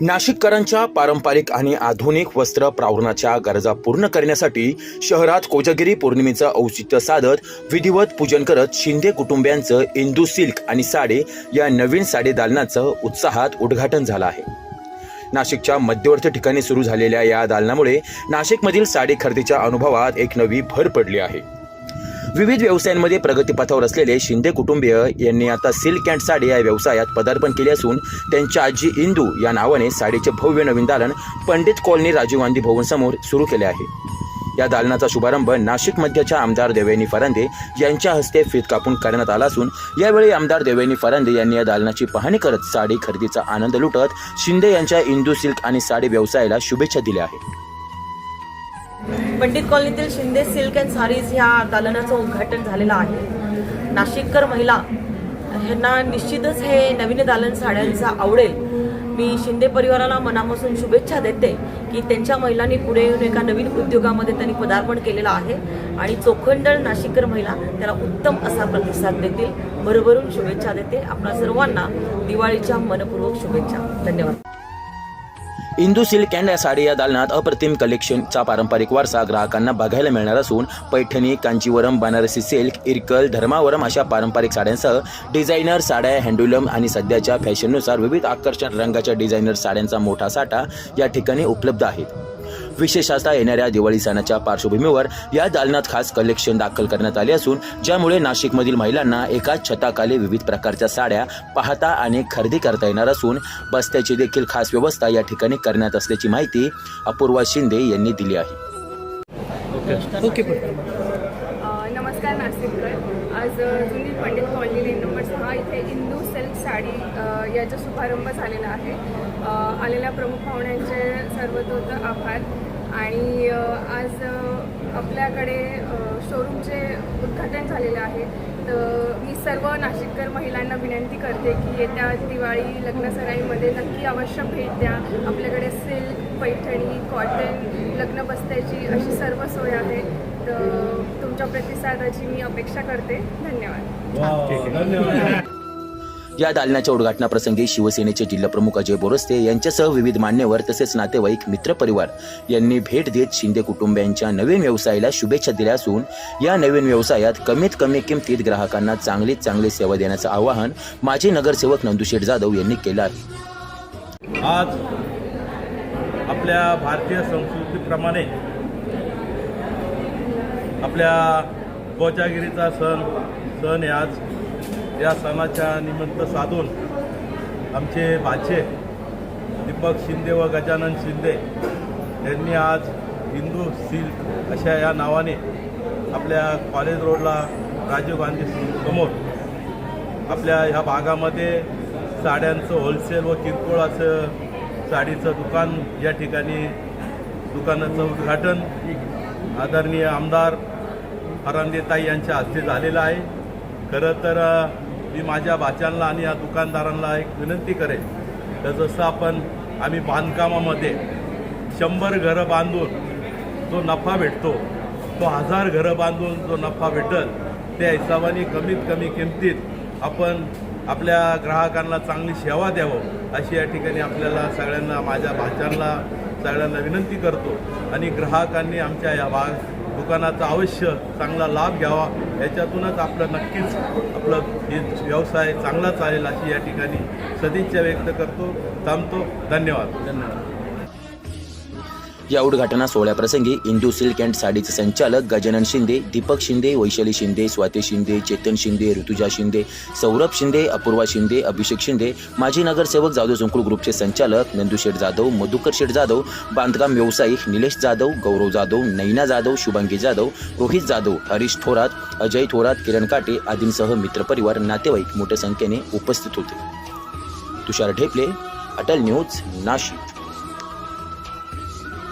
नाशिककरांच्या पारंपरिक आणि आधुनिक वस्त्र प्रावरणाच्या गरजा पूर्ण करण्यासाठी शहरात कोजागिरी पौर्णिमेचं औचित्य साधत विधिवत पूजन करत शिंदे कुटुंबियांचं इंदू सिल्क आणि साडे या नवीन साडे दालनाचं उत्साहात उद्घाटन झालं आहे. नाशिकच्या मध्यवर्ती ठिकाणी सुरू झालेल्या या दालनामुळे नाशिकमधील साडी खरेदीच्या अनुभवात एक नवी भर पडली आहे. विविध व्यवसायांमध्ये प्रगतीपथावर असलेले शिंदे कुटुंबीय यांनी आता सिल्क अँड साडी या व्यवसायात पदार्पण केले असून त्यांच्या आजी इंदू या नावाने साडीचे भव्य नवीन दालन पंडित कॉलनी राजीव गांधी भवन समोर सुरू केले आहे. या दालनाचा शुभारंभ नाशिक मध्यच्या आमदार देवयानी फरांदे यांच्या हस्ते फीत कापून करण्यात आला असून यावेळी आमदार देवयानी फरांदे यांनी या दालनाची पाहणी करत साडी खरेदीचा आनंद लुटत शिंदे यांच्या इंदू सिल्क आणि साडी व्यवसायाला शुभेच्छा दिल्या आहेत. पंडित कॉलनीतील शिंदे सिल्क अँड सारीज ह्या दालनाचं उद्घाटन झालेलं आहे. नाशिककर महिला ह्यांना निश्चितच हे नवीन दालन साड्यांचा आवडेल. मी शिंदे परिवाराला मनापासून शुभेच्छा देते की त्यांच्या महिलांनी पुढे येऊन एका नवीन उद्योगामध्ये त्यांनी पदार्पण केलेलं आहे आणि चोखंडळ नाशिककर महिला त्याला उत्तम असा प्रतिसाद देतील. भरभरून शुभेच्छा देते. आपल्या सर्वांना दिवाळीच्या मनपूर्वक शुभेच्छा. धन्यवाद. इंदू सिल्क अँड या साडी या दालनात अप्रतिम कलेक्शनचा पारंपरिक वारसा ग्राहकांना बघायला मिळणार असून पैठणी कांचीवरम बनारसी सिल्क इरकल धर्मावरम अशा पारंपरिक साड्यांसह डिझायनर साड्या हँडलूम आणि सध्याच्या फॅशननुसार विविध आकर्षक रंगाच्या डिझायनर साड्यांचा मोठा साठा या ठिकाणी उपलब्ध आहेत विशेषतः येणाऱ्या दिवाळी सणाच्या पार्श्वभूमीवर या दालनात खास कलेक्शन दाखल करण्यात आले असून ज्यामुळे नाशिकमधील महिलांना एकाच छताखाली विविध प्रकारच्या साड्या पाहता आणि खरेदी करता येणार असून बस्त्याची देखील खास व्यवस्था या ठिकाणी करण्यात असल्याची माहिती अपूर्वा शिंदे यांनी दिली आहे. अ, नमस्कार नाशिककर. आज जुनी पंडित कॉलनी लेन नंबर सहा इथे इंदू सिल्क साडी याचा शुभारंभ झालेला आहे. आलेल्या प्रमुख पाहुण्यांचे सर्वतोत आभार. आणि आज आपल्याकडे शोरूमचे उद्घाटन झालेलं आहे. तर मी सर्व नाशिककर महिलांना विनंती करते की येत्या दिवाळी लग्नसराईमध्ये नक्की अवश्य भेट द्या. आपल्याकडे सिल्क पैठणी कॉटन लग्न बस्त्याची अशी सर्व सोय आहे. तर तुमच्या प्रतिसादाची मी अपेक्षा करते. धन्यवाद. या दालनाच्या उद्घाटनाप्रसंगी शिवसेनेचे जिल्हाप्रमुख अजय बोरस्ते यांच्यासह विविध मान्यवर तसेच नातेवाईक मित्रपरिवार यांनी भेट देत शिंदे कुटुंबियांच्या नवीन व्यवसायाला शुभेच्छा दिल्या असून या नवीन व्यवसायात कमीत कमी किमतीत ग्राहकांना चांगलीत चांगली सेवा देण्याचं आवाहन माजी नगरसेवक नंदुशेठ जाधव यांनी केलं आहे. आज आपल्या भारतीय संस्कृतीप्रमाणे आपल्या गोचागिरीचा सण सण आहे आज. या सणाच्या निमित्त साधून आमचे भाचे दीपक शिंदे व गजानन शिंदे यांनी आज हिंदू सिल्क अशा या नावाने आपल्या कॉलेज रोडला राजीव गांधी समोर आपल्या ह्या भागामध्ये साड्यांचं होलसेल व किरकोळ असं साडीचं दुकान या ठिकाणी दुकानाचं उद्घाटन आदरणीय आमदार फरांदेताई यांच्या हस्ते झालेला आहे. खरं तर मी माझ्या भाच्यांना आणि या दुकानदारांना एक विनंती करेन तर जसं आपण आम्ही बांधकामामध्ये शंभर घरं बांधून जो नफा भेटतो तो हजार घरं बांधून जो नफा भेटल त्या हिशोबाने कमीत कमी किमतीत आपण आपल्या ग्राहकांना चांगली सेवा द्यावं अशी या ठिकाणी आपल्याला सगळ्यांना माझ्या भाच्यांना सगळ्यांना विनंती करतो. आणि ग्राहकांनी आमच्या या भाग दुकानाचा अवश्य चांगला लाभ घ्यावा. याच्यातूनच आपलं नक्कीच आपलं हे व्यवसाय चांगला चालेल अशी या ठिकाणी सदिच्छा व्यक्त करतो थांबतो. धन्यवाद. धन्यवाद. या उद्घाटना सोहळ्याप्रसंगी इंदू सिल्क अँड साडीचे संचालक गजानन शिंदे दीपक शिंदे वैशाली शिंदे स्वाती शिंदे चेतन शिंदे ऋतुजा शिंदे सौरभ शिंदे अपूर्वा शिंदे अभिषेक शिंदे माजी नगरसेवक जाधव संकुल ग्रुपचे संचालक नंदू जाधव मधुकर शेठ जाधव बांधकाम व्यावसायिक निलेश जाधव गौरव जाधव नैना जाधव शुभांगी जाधव रोहित जाधव हरीश थोरात अजय थोरात किरण काटे आदींसह मित्रपरिवार नातेवाईक मोठ्या संख्येने उपस्थित होते. तुषार ढेपले अटल न्यूज नाशिक.